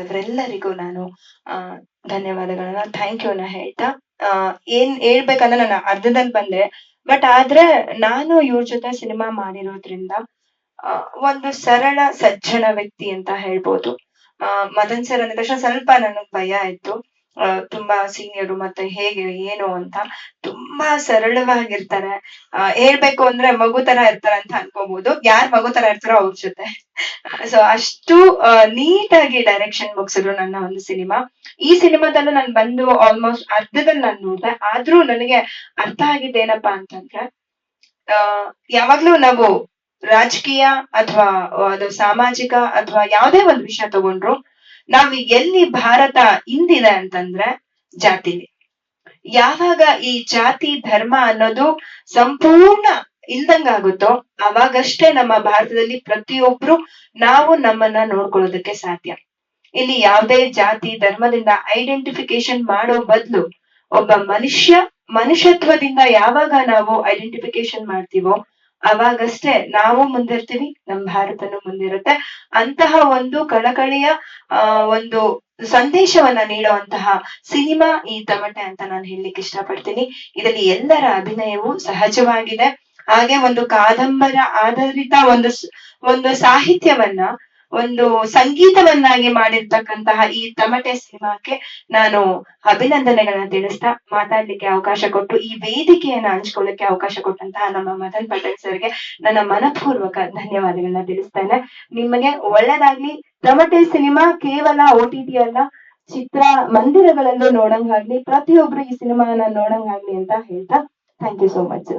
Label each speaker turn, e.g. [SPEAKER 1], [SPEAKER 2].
[SPEAKER 1] ಅವರೆಲ್ಲರಿಗೂ ನಾನು, ಆ, ಧನ್ಯವಾದಗಳನ್ನ ಥ್ಯಾಂಕ್ ಯು ನ ಹೇಳ್ತಾ, ಆ, ಏನ್ ಹೇಳ್ಬೇಕಂದ್ರೆ ನಾನು ಅರ್ಧದಲ್ಲಿ ಬಂದೆ. ಬಟ್ ಆದ್ರೆ ನಾನು ಇವ್ರ ಜೊತೆ ಸಿನಿಮಾ ಮಾಡಿರೋದ್ರಿಂದ ಒಂದು ಸರಳ ಸಜ್ಜನ ವ್ಯಕ್ತಿ ಅಂತ ಹೇಳ್ಬೋದು. ಆ, ಮದನ್ ಸರ್ ಅಂದ ತಕ್ಷಣ ಸ್ವಲ್ಪ ನನಗ್ ಭಯ ಆಯ್ತು. ತುಂಬಾ ಸೀನಿಯರು ಮತ್ತೆ ಹೇಗೆ, ಏನು ಅಂತ ತುಂಬಾ ಸರಳವಾಗಿರ್ತಾರೆ. ಅಹ್ ಹೇಳ್ಬೇಕು ಅಂದ್ರೆ ಮಗು ತರ ಇರ್ತಾರೆ ಅಂತ ಅನ್ಕೋಬಹುದು ಯಾರ್ ಮಗು ತರ ಇರ್ತಾರೋ ಅವ್ರ ಜೊತೆ. ಸೊ ಅಷ್ಟು ನೀಟಾಗಿ ಡೈರೆಕ್ಷನ್ ಮುಗಿಸಿದ್ರು ನನ್ನ ಒಂದು ಸಿನಿಮಾ ಈ ಸಿನಿಮಾದಲ್ಲೂ ನಾನು ಬಂದು ಆಲ್ಮೋಸ್ಟ್ ಅರ್ಧದಲ್ಲಿ ನಾನು ನೋಡಿದೆ. ಆದ್ರೂ ನನಗೆ ಅರ್ಥ ಆಗಿದ್ದೇನಪ್ಪಾ ಅಂತಂದ್ರೆ ಅಹ್ ಯಾವಾಗ್ಲೂ ನಾವು ರಾಜಕೀಯ ಅಥವಾ ಅದು ಸಾಮಾಜಿಕ ಅಥವಾ ಯಾವುದೇ ಒಂದು ವಿಷಯ ತಗೊಂಡ್ರು ನಾವು ಎಲ್ಲಿ ಭಾರತ ಇಂದಿದೆ ಅಂತಂದ್ರೆ ಜಾತಿಲಿ. ಯಾವಾಗ ಈ ಜಾತಿ ಧರ್ಮ ಅನ್ನೋದು ಸಂಪೂರ್ಣ ಇಲ್ದಂಗಾಗುತ್ತೋ ಅವಾಗಷ್ಟೇ ನಮ್ಮ ಭಾರತದಲ್ಲಿ ಪ್ರತಿಯೊಬ್ರು ನಾವು ನಮ್ಮನ್ನ ನೋಡ್ಕೊಳ್ಳೋದಕ್ಕೆ ಸಾಧ್ಯ. ಇಲ್ಲಿ ಯಾವುದೇ ಜಾತಿ ಧರ್ಮದಿಂದ ಐಡೆಂಟಿಫಿಕೇಶನ್ ಮಾಡೋ ಬದಲು ಒಬ್ಬ ಮನುಷ್ಯ ಮನುಷ್ಯತ್ವದಿಂದ ಯಾವಾಗ ನಾವು ಐಡೆಂಟಿಫಿಕೇಶನ್ ಮಾಡ್ತೀವೋ ಅವಾಗಷ್ಟೇ ನಾವು ಮುಂದಿರ್ತೀವಿ, ನಮ್ ಭಾರತನೂ ಮುಂದಿರುತ್ತೆ. ಅಂತಹ ಒಂದು ಕಳಕಳಿಯ ಒಂದು ಸಂದೇಶವನ್ನ ನೀಡುವಂತಹ ಸಿನಿಮಾ ಈ ತಮಟೆ ಅಂತ ನಾನು ಹೇಳಲಿಕ್ಕೆ ಇಷ್ಟಪಡ್ತೀನಿ. ಇದರಲ್ಲಿ ಎಲ್ಲರ ಅಭಿನಯವು ಸಹಜವಾಗಿದೆ. ಹಾಗೆ ಒಂದು ಕಾದಂಬರ ಆಧಾರಿತ ಒಂದು ಒಂದು ಸಾಹಿತ್ಯವನ್ನ ಒಂದು ಸಂಗೀತವನ್ನಾಗಿ ಮಾಡಿರ್ತಕ್ಕಂತಹ ಈ ತಮಟೆ ಸಿನಿಮಾಕ್ಕೆ ನಾನು ಅಭಿನಂದನೆಗಳನ್ನ ತಿಳಿಸ್ತಾ ಮಾತಾಡ್ಲಿಕ್ಕೆ ಅವಕಾಶ ಕೊಟ್ಟು, ಈ ವೇದಿಕೆಯನ್ನ ಹಂಚ್ಕೊಳ್ಳಿಕ್ಕೆ ಅವಕಾಶ ಕೊಟ್ಟಂತಹ ನಮ್ಮ ಮದನ್ ಪಟೇಲ್ ಸರ್ಗೆ ನನ್ನ ಮನಪೂರ್ವಕ ಧನ್ಯವಾದಗಳನ್ನ ತಿಳಿಸ್ತೇನೆ. ನಿಮಗೆ ಒಳ್ಳೇದಾಗ್ಲಿ. ತಮಟೆ ಸಿನಿಮಾ ಕೇವಲ ಓ ಟಿ ಟಿ ಅಲ್ಲ, ಚಿತ್ರ ಮಂದಿರಗಳಲ್ಲೂ ನೋಡಂಗಾಗ್ಲಿ, ಪ್ರತಿಯೊಬ್ರು ಈ ಸಿನಿಮಾನ ನೋಡಂಗಾಗ್ಲಿ ಅಂತ ಹೇಳ್ತಾ ಥ್ಯಾಂಕ್ ಯು ಸೋ ಮಚ್